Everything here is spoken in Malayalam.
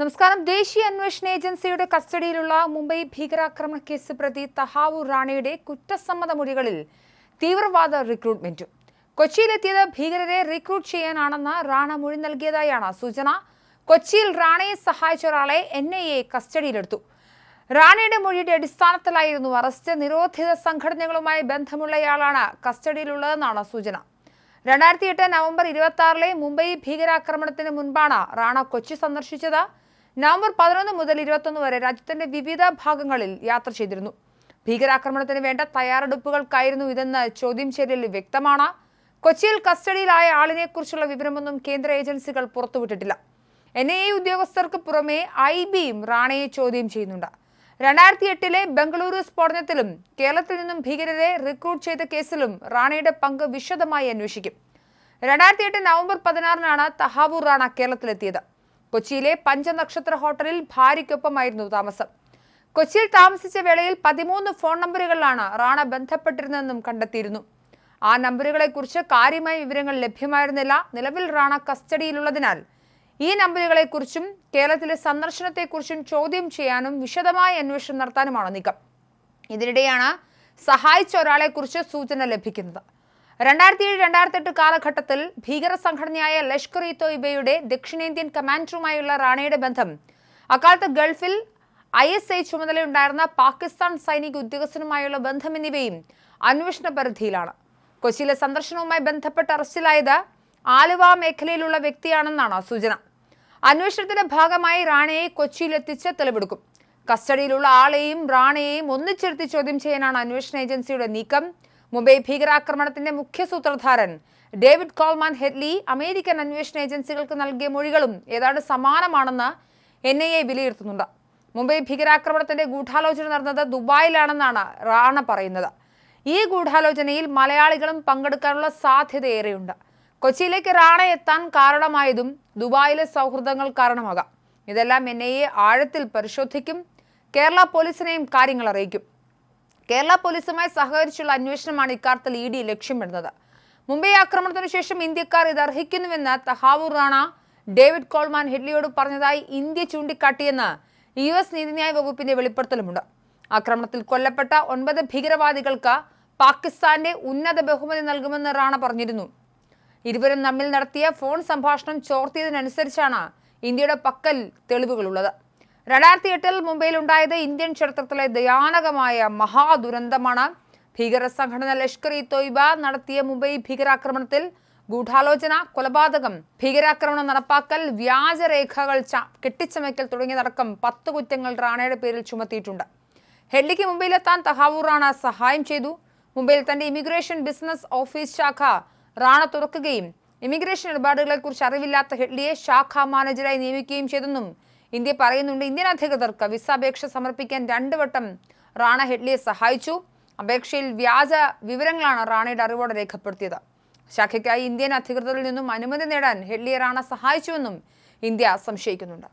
നമസ്കാരം. ദേശീയ അന്വേഷണ ഏജൻസിയുടെ കസ്റ്റഡിയിലുള്ള മുംബൈ ഭീകരാക്രമണ കേസ് പ്രതി തഹാവൂർ റാണയുടെ കുറ്റസമ്മത മൊഴികളിൽ തീവ്രവാദ റിക്രൂട്ട്മെന്റും. കൊച്ചിയിലെത്തിയത് ഭീകരരെ റിക്രൂട്ട് ചെയ്യാനാണെന്ന് റാണ മൊഴി നൽകിയതായാണ് സൂചന. കൊച്ചിയിൽ റാണയെ സഹായിച്ച ഒരാളെ എൻ ഐ എ കസ്റ്റഡിയിലെടുത്തു. റാണയുടെ മൊഴിയുടെ അടിസ്ഥാനത്തിലായിരുന്നു അറസ്റ്റ്. നിരോധിത സംഘടനകളുമായി ബന്ധമുള്ളയാളാണ് കസ്റ്റഡിയിലുള്ളതെന്നാണ് സൂചന. രണ്ടായിരത്തി എട്ട് നവംബർ ഇരുപത്തി ആറിലെ മുംബൈ ഭീകരാക്രമണത്തിന് മുൻപാണ് റാണ കൊച്ചി സന്ദർശിച്ചത്. നവംബർ പതിനൊന്ന് മുതൽ ഇരുപത്തൊന്ന് വരെ രാജ്യത്തിന്റെ വിവിധ ഭാഗങ്ങളിൽ യാത്ര ചെയ്തിരുന്നു. ഭീകരാക്രമണത്തിന് വേണ്ട തയ്യാറെടുപ്പുകൾക്കായിരുന്നു ഇതെന്ന് ചോദ്യം ചെയ്യലിൽ വ്യക്തമാണ്. കൊച്ചിയിൽ കസ്റ്റഡിയിലായ ആളിനെക്കുറിച്ചുള്ള വിവരമൊന്നും കേന്ദ്ര ഏജൻസികൾ പുറത്തുവിട്ടിട്ടില്ല. എൻ ഐ എ ഉദ്യോഗസ്ഥർക്ക് പുറമെ ഐ ബിയും റാണയെ ചോദ്യം ചെയ്യുന്നുണ്ട്. രണ്ടായിരത്തി എട്ടിലെ ബംഗളൂരു സ്ഫോടനത്തിലും കേരളത്തിൽ നിന്നും ഭീകരരെ റിക്രൂട്ട് ചെയ്ത കേസിലും റാണയുടെ പങ്ക് വിശദമായി അന്വേഷിക്കും. രണ്ടായിരത്തി എട്ട് നവംബർ പതിനാറിനാണ് തഹാവൂർ റാണ കേരളത്തിലെത്തിയത്. കൊച്ചിയിലെ പഞ്ചനക്ഷത്ര ഹോട്ടലിൽ ഭാര്യയ്ക്കൊപ്പമായിരുന്നു താമസം. കൊച്ചിയിൽ താമസിച്ച വേളയിൽ പതിമൂന്ന് ഫോൺ നമ്പറുകളിലാണ് റാണ ബന്ധപ്പെട്ടിരുന്നതെന്നും കണ്ടെത്തിയിരുന്നു. ആ നമ്പറുകളെക്കുറിച്ച് കാര്യമായ വിവരങ്ങൾ ലഭ്യമായിരുന്നില്ല. നിലവിൽ റാണ കസ്റ്റഡിയിലുള്ളതിനാൽ ഈ നമ്പറുകളെക്കുറിച്ചും കേരളത്തിലെ സന്ദർശനത്തെക്കുറിച്ചും ചോദ്യം ചെയ്യാനും വിശദമായ അന്വേഷണം നടത്താനുമാണ് നീക്കം. ഇതിനിടെയാണ് സഹായിച്ച ഒരാളെക്കുറിച്ച് സൂചന ലഭിക്കുന്നത്. രണ്ടായിരത്തി ഏഴ് രണ്ടായിരത്തി എട്ട് കാലഘട്ടത്തിൽ ഭീകര സംഘടനയായ ലഷ്കർ ഇ തോയ്ബയുടെ ദക്ഷിണേന്ത്യൻ കമാൻഡറുമായുള്ള റാണയുടെ ബന്ധം. അക്കാലത്ത് ഗൾഫിൽ ഐ എസ് ഐ ചുമതലയുണ്ടായിരുന്ന പാകിസ്ഥാൻ സൈനിക ഉദ്യോഗസ്ഥനുമായുള്ള ബന്ധം എന്നിവയും അന്വേഷണ പരിധിയിലാണ്. കൊച്ചിയിലെ സന്ദർശനവുമായി ബന്ധപ്പെട്ട് അറസ്റ്റിലായത് ആലുവ മേഖലയിലുള്ള വ്യക്തിയാണെന്നാണ് സൂചന. അന്വേഷണത്തിന്റെ ഭാഗമായി റാണയെ കൊച്ചിയിലെത്തിച്ച് തെളിവെടുക്കും. കസ്റ്റഡിയിലുള്ള ആളെയും റാണയെയും ഒന്നിച്ചിരുത്തി ചോദ്യം ചെയ്യാനാണ് അന്വേഷണ ഏജൻസിയുടെ നീക്കം. മുംബൈ ഭീകരാക്രമണത്തിന്റെ മുഖ്യ സൂത്രധാരൻ ഡേവിഡ് കോൾമാൻ ഹെഡ്ലി അമേരിക്കൻ അന്വേഷണ ഏജൻസികൾക്ക് നൽകിയ മൊഴികളും ഏതാണ്ട് സമാനമാണെന്ന് എൻ ഐ എ വിലയിരുത്തുന്നുണ്ട്. മുംബൈ ഭീകരാക്രമണത്തിന്റെ ഗൂഢാലോചന നടന്നത് ദുബായിലാണെന്നാണ് റാണ പറയുന്നത്. ഈ ഗൂഢാലോചനയിൽ മലയാളികളും പങ്കെടുക്കാനുള്ള സാധ്യതയേറെയുണ്ട്. കൊച്ചിയിലേക്ക് റാണ എത്താൻ കാരണമായതും ദുബായിലെ സൗഹൃദങ്ങൾ കാരണമാകാം. ഇതെല്ലാം എൻ ഐ എ ആഴത്തിൽ പരിശോധിക്കും കേരള പോലീസിനെയും കാര്യങ്ങൾ അറിയിക്കും. കേരള പോലീസുമായി സഹകരിച്ചുള്ള അന്വേഷണമാണ് ഇക്കാര്യത്തിൽ ഇ ഡി ലക്ഷ്യമിടുന്നത്. മുംബൈ ആക്രമണത്തിനു ശേഷം ഇന്ത്യക്കാർ ഇത് അർഹിക്കുന്നുവെന്ന് തഹാവൂർ റാണ ഡേവിഡ് കോൾമാൻ ഹെഡ്ലിയോട് പറഞ്ഞതായി ഇന്ത്യ ചൂണ്ടിക്കാട്ടിയെന്ന് യു എസ് നീതിന്യായ വകുപ്പിന്റെ വെളിപ്പെടുത്തലുമുണ്ട്. ആക്രമണത്തിൽ കൊല്ലപ്പെട്ട ഒൻപത് ഭീകരവാദികൾക്ക് പാകിസ്ഥാന്റെ ഉന്നത ബഹുമതി നൽകുമെന്ന് റാണ പറഞ്ഞിരുന്നു. ഇരുവരും തമ്മിൽ നടത്തിയ ഫോൺ സംഭാഷണം ചോർത്തിയതിനനുസരിച്ചാണ് ഇന്ത്യയുടെ പക്കൽ തെളിവുകളുള്ളത്. രണ്ടായിരത്തി എട്ടിൽ മുംബൈയിൽ ഉണ്ടായത് ഇന്ത്യൻ ചരിത്രത്തിലെ ദയാനകമായ മഹാദുരന്തമാണ്. ഭീകര സംഘടന ലഷ്കർ ഇ തോയ്ബ നടത്തിയ മുംബൈ ഭീകരാക്രമണത്തിൽ ഗൂഢാലോചന കൊലപാതകം ഭീകരാക്രമണം നടപ്പാക്കൽ വ്യാജരേഖകൾ കെട്ടിച്ചമയ്ക്കൽ തുടങ്ങിയതടക്കം പത്ത് കുറ്റങ്ങൾ റാണയുടെ പേരിൽ ചുമത്തിയിട്ടുണ്ട്. ഹെല്ലിക്ക് മുംബൈയിലെത്താൻ തഹാവൂർ റാണ സഹായം ചെയ്തു. മുംബൈയിൽ തന്റെ ഇമിഗ്രേഷൻ ബിസിനസ് ഓഫീസ് ശാഖ റാണ തുറക്കുകയും ഇമിഗ്രേഷൻ ഇടപാടുകളെക്കുറിച്ച് അറിവില്ലാത്ത ഹെഡ്ലിയെ ശാഖ മാനേജരായി നിയമിക്കുകയും ചെയ്തെന്നും ഇന്ത്യ പറയുന്നുണ്ട് ഇന്ത്യൻ അധികൃതർക്ക് വിസ അപേക്ഷ സമർപ്പിക്കാൻ രണ്ടു വട്ടം റാണ ഹെഡ്ലിയെ സഹായിച്ചു. അപേക്ഷയിൽ വ്യാജ വിവരങ്ങളാണ് റാണയുടെ അറിവോടെ രേഖപ്പെടുത്തിയത്. ശാഖയ്ക്കായി ഇന്ത്യൻ അധികൃതരിൽ നിന്നും അനുമതി നേടാൻ ഹെഡ്ലിയെ റാണ സഹായിച്ചുവെന്നും ഇന്ത്യ സംശയിക്കുന്നുണ്ട്.